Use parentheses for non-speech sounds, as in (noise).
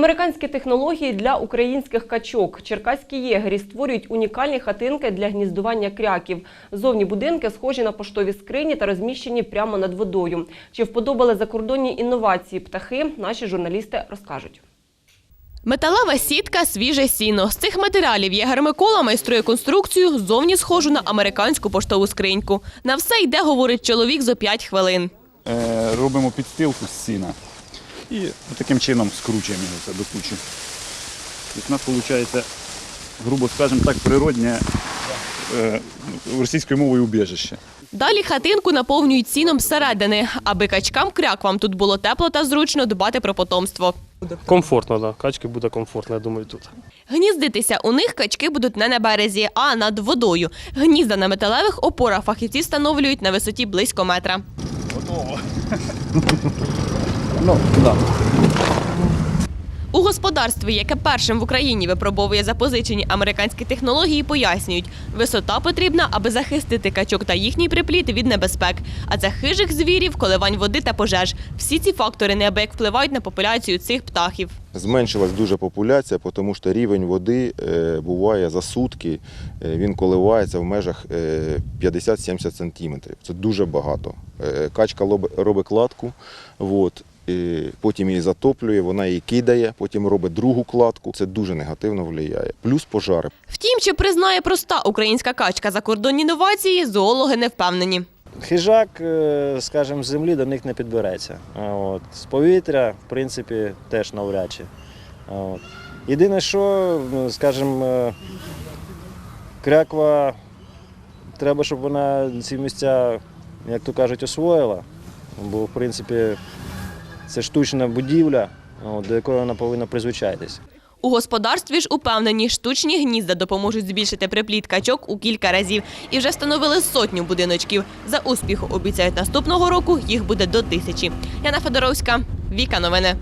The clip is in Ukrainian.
Американські технології для українських качок. Черкаські єгері створюють унікальні хатинки для гніздування кряків. Зовні будинки схожі на поштові скрині та розміщені прямо над водою. Чи вподобали закордонні інновації птахи? Наші журналісти розкажуть. Металева сітка, свіже сіно. З цих матеріалів єгер Микола майструє конструкцію, зовні схожу на американську поштову скриньку. На все йде, говорить чоловік, за 5 хвилин. Е, робимо підстилку з сіна і таким чином скручуємо його це до кучі. Тобто у нас виходить, грубо скажемо так, природнє е, російською мовою убіжище. Далі хатинку наповнюють сіном зсередини, аби качкам кряквам тут було тепло та зручно дбати про потомство. Комфортно, да. Качки буде комфортно, я думаю, тут. Гніздитися у них качки будуть не на березі, а над водою. Гнізда на металевих опорах фахівці встановлюють на висоті близько метра. (laughs) Ну, да. У господарстві, яке першим в Україні випробовує запозичені американські технології, пояснюють, висота потрібна, аби захистити качок та їхній припліт від небезпек. А це хижих звірів, коливань води та пожеж. Всі ці фактори неабияк впливають на популяцію цих птахів. Зменшилась дуже популяція, тому що рівень води е, буває за сутки, е, він коливається в межах е, 50-70 сантиметрів. Це дуже багато. Е, Качка робить кладку, от, і потім її затоплює, вона її кидає, потім робить другу кладку. Це дуже негативно впливає. Плюс пожари. Втім, чи признає проста українська качка закордонні інновації, зоологи не впевнені. Хижак, е, скажімо, з землі до них не підбереться. От. З повітря, в принципі, теж навряд чи. От. Єдине, що, скажімо, е, кряква, треба, щоб вона ці місця, як то кажуть, освоїла. Бо, в принципі, це штучна будівля, до якої вона повинна призвичайтися. У господарстві ж упевнені, штучні гнізда допоможуть збільшити припліт качок у кілька разів і вже встановили сотню будиночків. За успіху обіцяють наступного року їх буде до тисячі. Яна Федоровська, Віка Новини.